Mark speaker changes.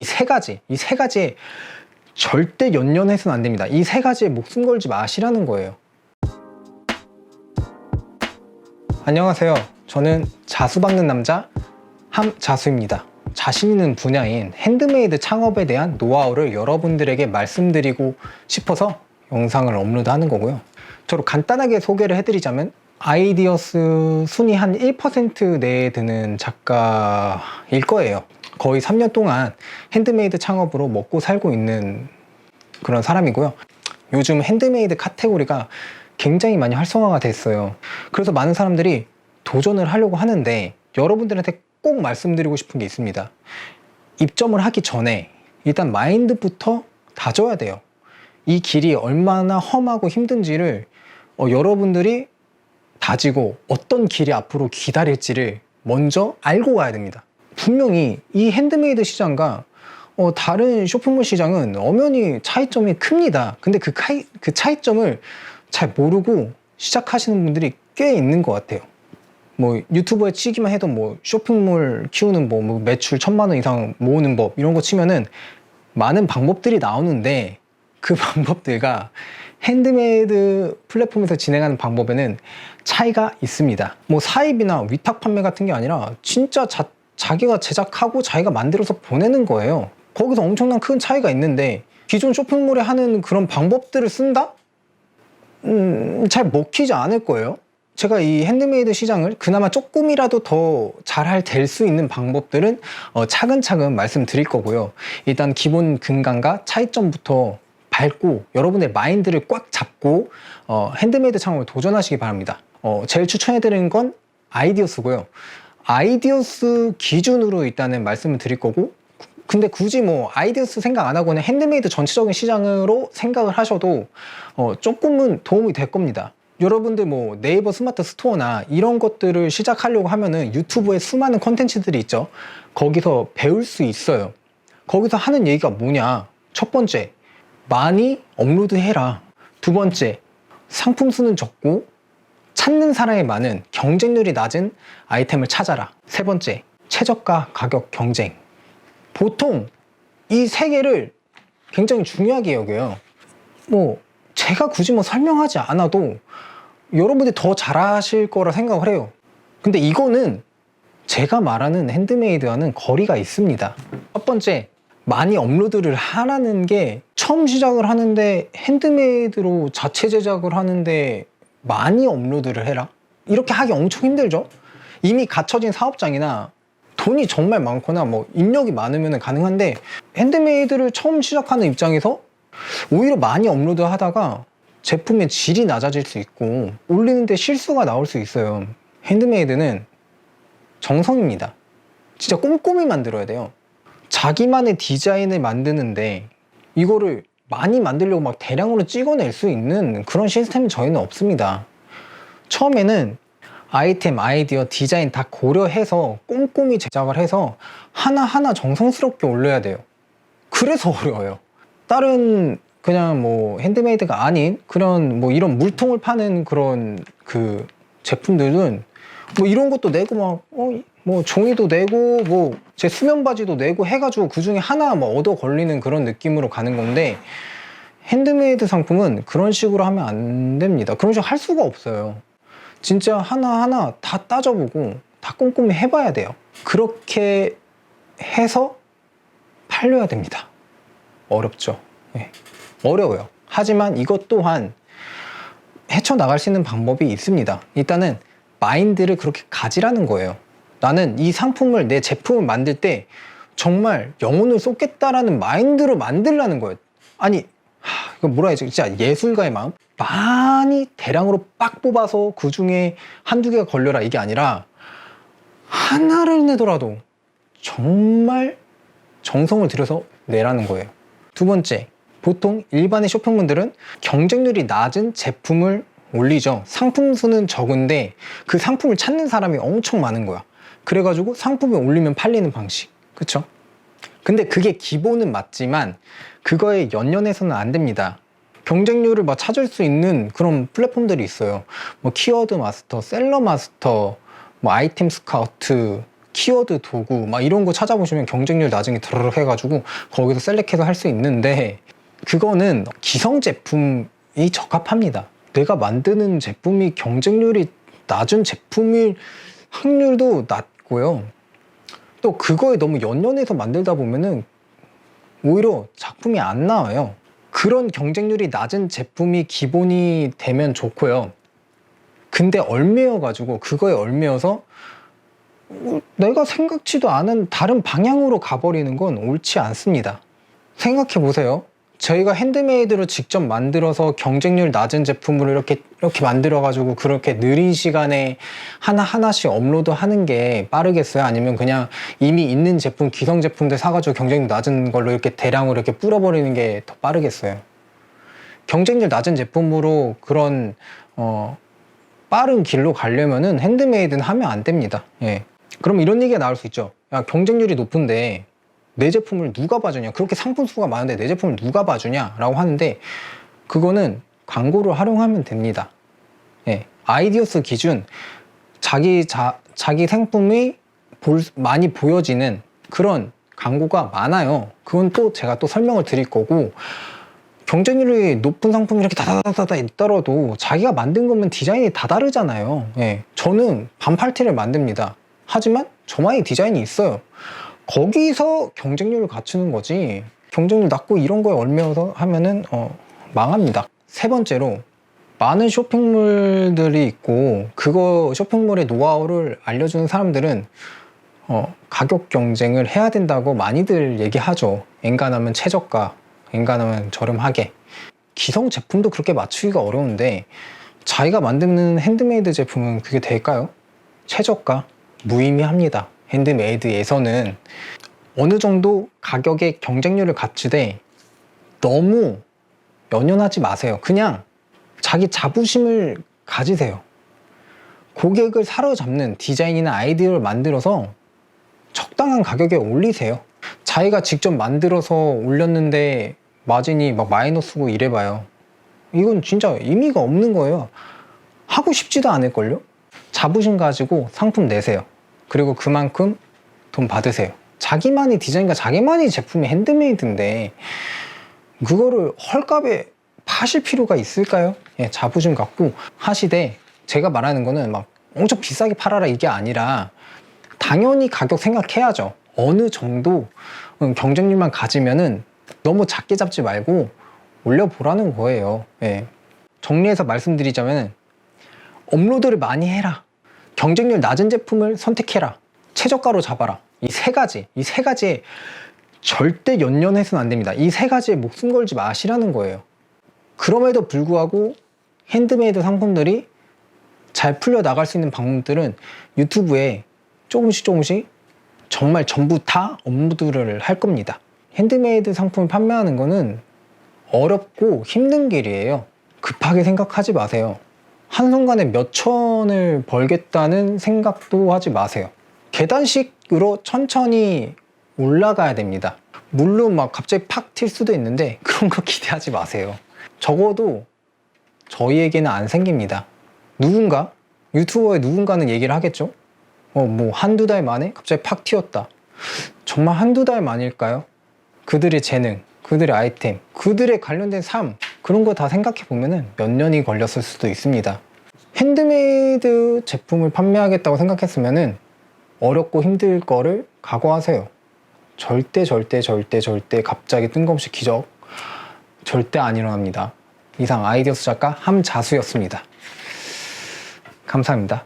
Speaker 1: 이 세 가지, 이 세 가지에 절대 연연해서는 안 됩니다. 이 세 가지에 목숨 걸지 마시라는 거예요. 안녕하세요. 저는 자수 박는 남자 함자수입니다. 자신 있는 분야인 핸드메이드 창업에 대한 노하우를 여러분들에게 말씀드리고 싶어서 영상을 업로드하는 거고요. 저로 간단하게 소개를 해드리자면 아이디어스 순위 한 1% 내에 드는 작가일 거예요. 거의 3년 동안 핸드메이드 창업으로 먹고 살고 있는 그런 사람이고요. 요즘 핸드메이드 카테고리가 굉장히 많이 활성화가 됐어요. 그래서 많은 사람들이 도전을 하려고 하는데 여러분들한테 꼭 말씀드리고 싶은 게 있습니다. 입점을 하기 전에 일단 마인드부터 다져야 돼요. 이 길이 얼마나 험하고 힘든지를 어, 여러분들이 다지고 어떤 길이 앞으로 기다릴지를 먼저 알고 가야 됩니다. 분명히 이 핸드메이드 시장과 어, 다른 쇼핑몰 시장은 엄연히 차이점이 큽니다. 근데 그, 카이, 그 차이점을 잘 모르고 시작하시는 분들이 꽤 있는 것 같아요. 뭐 유튜브에 치기만 해도 뭐 쇼핑몰 키우는 뭐, 뭐 매출 천만 원 이상 모으는 법 이런 거 치면은 많은 방법들이 나오는데 그 방법들과 핸드메이드 플랫폼에서 진행하는 방법에는 차이가 있습니다. 뭐 사입이나 위탁 판매 같은 게 아니라 진짜 자, 자기가 제작하고 자기가 만들어서 보내는 거예요. 거기서 엄청난 큰 차이가 있는데 기존 쇼핑몰에 하는 그런 방법들을 쓴다? 음, 잘 먹히지 않을 거예요. 제가 이 핸드메이드 시장을 그나마 조금이라도 더 잘 될 수 있는 방법들은 어, 차근차근 말씀드릴 거고요. 일단 기본 근간과 차이점부터 밟고 여러분의 마인드를 꽉 잡고 어, 핸드메이드 창업을 도전하시기 바랍니다. 어, 제일 추천해드리는 건 아이디어스고요. 아이디어스 기준으로 일단은 말씀을 드릴 거고 근데 굳이 뭐 아이디어스 생각 안 하고는 핸드메이드 전체적인 시장으로 생각을 하셔도 어, 조금은 도움이 될 겁니다. 여러분들 뭐 네이버 스마트 스토어나 이런 것들을 시작하려고 하면은 유튜브에 수많은 컨텐츠들이 있죠. 거기서 배울 수 있어요. 거기서 하는 얘기가 뭐냐? 첫 번째, 많이 업로드 해라. 두 번째, 상품 수는 적고 찾는 사람이 많은 경쟁률이 낮은 아이템을 찾아라. 세 번째, 최저가 가격 경쟁. 보통 이 세 개를 굉장히 중요하게 여겨요. 뭐 제가 굳이 뭐 설명하지 않아도 여러분들이 더 잘하실 거라 생각을 해요. 근데 이거는 제가 말하는 핸드메이드와는 거리가 있습니다. 첫 번째, 많이 업로드를 하라는 게 처음 시작을 하는데 핸드메이드로 자체 제작을 하는데 많이 업로드를 해라? 이렇게 하기 엄청 힘들죠? 이미 갖춰진 사업장이나 돈이 정말 많거나 뭐 인력이 많으면 가능한데 핸드메이드를 처음 시작하는 입장에서 오히려 많이 업로드 하다가 제품의 질이 낮아질 수 있고 올리는데 실수가 나올 수 있어요. 핸드메이드는 정성입니다. 진짜 꼼꼼히 만들어야 돼요. 자기만의 디자인을 만드는데 이거를 많이 만들려고 막 대량으로 찍어낼 수 있는 그런 시스템이 저희는 없습니다. 처음에는 아이템, 아이디어, 디자인 다 고려해서 꼼꼼히 제작을 해서 하나하나 정성스럽게 올려야 돼요. 그래서 어려워요. 다른 그냥 뭐 핸드메이드가 아닌 그런 뭐 이런 물통을 파는 그런 그 제품들은 뭐 이런 것도 내고 막, 어, 뭐 종이도 내고 뭐 제 수면 바지도 내고 해가지고 그 중에 하나 뭐 얻어 걸리는 그런 느낌으로 가는 건데 핸드메이드 상품은 그런 식으로 하면 안 됩니다. 그런 식으로 할 수가 없어요. 진짜 하나하나 다 따져보고 다 꼼꼼히 해봐야 돼요. 그렇게 해서 팔려야 됩니다. 어렵죠. 예. 어려워요. 하지만 이것 또한 헤쳐나갈 수 있는 방법이 있습니다. 일단은 마인드를 그렇게 가지라는 거예요. 나는 이 상품을 내 제품을 만들 때 정말 영혼을 쏟겠다라는 마인드로 만들라는 거예요. 아니, 하, 이거 뭐라 해야지? 진짜 예술가의 마음? 많이 대량으로 빡 뽑아서 그 중에 한두 개가 걸려라 이게 아니라 하나를 내더라도 정말 정성을 들여서 내라는 거예요. 두 번째, 보통 일반의 쇼핑몰들은 경쟁률이 낮은 제품을 올리죠. 상품 수는 적은데 그 상품을 찾는 사람이 엄청 많은 거야. 그래가지고 상품을 올리면 팔리는 방식. 그쵸? 근데 그게 기본은 맞지만 그거에 연연해서는 안 됩니다. 경쟁률을 막 찾을 수 있는 그런 플랫폼들이 있어요. 뭐 키워드 마스터, 셀러 마스터, 뭐 아이템 스카우트, 키워드 도구 막 이런 거 찾아보시면 경쟁률 나중에 드르륵 해가지고 거기서 셀렉해서 할 수 있는데 그거는 기성 제품이 적합합니다. 내가 만드는 제품이 경쟁률이 낮은 제품일 확률도 낮 고요. 또 그거에 너무 연연해서 만들다 보면은 오히려 작품이 안 나와요. 그런 경쟁률이 낮은 제품이 기본이 되면 좋고요. 근데 얼매여가지고 그거에 얼매여서 어, 내가 생각지도 않은 다른 방향으로 가버리는 건 옳지 않습니다. 생각해 보세요. 저희가 핸드메이드로 직접 만들어서 경쟁률 낮은 제품으로 이렇게 이렇게 만들어 가지고 그렇게 느린 시간에 하나 하나씩 업로드 하는 게 빠르겠어요? 아니면 그냥 이미 있는 제품 기성 제품들 사가지고 경쟁률 낮은 걸로 이렇게 대량으로 이렇게 뿌려버리는 게 더 빠르겠어요? 경쟁률 낮은 제품으로 그런 어 빠른 길로 가려면은 핸드메이드는 하면 안 됩니다. 예. 그럼 이런 얘기가 나올 수 있죠. 야, 경쟁률이 높은데 내 제품을 누가 봐주냐? 그렇게 상품 수가 많은데 내 제품을 누가 봐주냐? 라고 하는데 그거는 광고를 활용하면 됩니다. 예. 아이디어스 기준 자기 자, 자기 상품이 볼, 많이 보여지는 그런 광고가 많아요. 그건 또 제가 또 설명을 드릴 거고 경쟁률이 높은 상품이 이렇게 다다다다다 있더라도 자기가 만든 거면 디자인이 다 다르잖아요. 예. 저는 반팔티를 만듭니다. 하지만 저만의 디자인이 있어요. 거기서 경쟁률을 갖추는 거지. 경쟁률 낮고 이런 거에 얽매여서 하면은 어, 망합니다. 세 번째로 많은 쇼핑몰들이 있고 그거 쇼핑몰의 노하우를 알려주는 사람들은 어, 가격 경쟁을 해야 된다고 많이들 얘기하죠. 엔간하면 최저가, 엔간하면 저렴하게. 기성 제품도 그렇게 맞추기가 어려운데 자기가 만드는 핸드메이드 제품은 그게 될까요? 최저가 무의미합니다. 핸드메이드에서는 어느 정도 가격의 경쟁률을 갖추되 너무 연연하지 마세요. 그냥 자기 자부심을 가지세요. 고객을 사로잡는 디자인이나 아이디어를 만들어서 적당한 가격에 올리세요. 자기가 직접 만들어서 올렸는데 마진이 막 마이너스고 이래봐요. 이건 진짜 의미가 없는 거예요. 하고 싶지도 않을걸요? 자부심 가지고 상품 내세요. 그리고 그만큼 돈 받으세요. 자기만의 디자인과 자기만의 제품이 핸드메이드인데 그거를 헐값에 파실 필요가 있을까요? 예, 자부심 갖고 하시되 제가 말하는 거는 막 엄청 비싸게 팔아라 이게 아니라 당연히 가격 생각해야죠. 어느 정도 음, 경쟁률만 가지면은 너무 작게 잡지 말고 올려보라는 거예요. 예. 정리해서 말씀드리자면 업로드를 많이 해라. 경쟁률 낮은 제품을 선택해라. 최저가로 잡아라. 이 세 가지, 이 세 가지에 절대 연연해서는 안 됩니다. 이 세 가지에 목숨 걸지 마시라는 거예요. 그럼에도 불구하고 핸드메이드 상품들이 잘 풀려 나갈 수 있는 방법들은 유튜브에 조금씩 조금씩 정말 전부 다 업로드를 할 겁니다. 핸드메이드 상품을 판매하는 거는 어렵고 힘든 길이에요. 급하게 생각하지 마세요. 한순간에 몇 천을 벌겠다는 생각도 하지 마세요. 계단식으로 천천히 올라가야 됩니다. 물론 막 갑자기 팍 튈 수도 있는데 그런 거 기대하지 마세요. 적어도 저희에게는 안 생깁니다. 누군가 유튜버의 누군가는 얘기를 하겠죠. 어, 뭐 한두 달 만에 갑자기 팍 튀었다. 정말 한두 달 만일까요? 그들의 재능, 그들의 아이템, 그들의 관련된 삶 그런 거 다 생각해 보면은 몇 년이 걸렸을 수도 있습니다. 핸드메이드 제품을 판매하겠다고 생각했으면은 어렵고 힘들 거를 각오하세요. 절대 절대 절대 절대 갑자기 뜬금없이 기적 절대 안 일어납니다. 이상 아이디어스 작가 함자수였습니다. 감사합니다.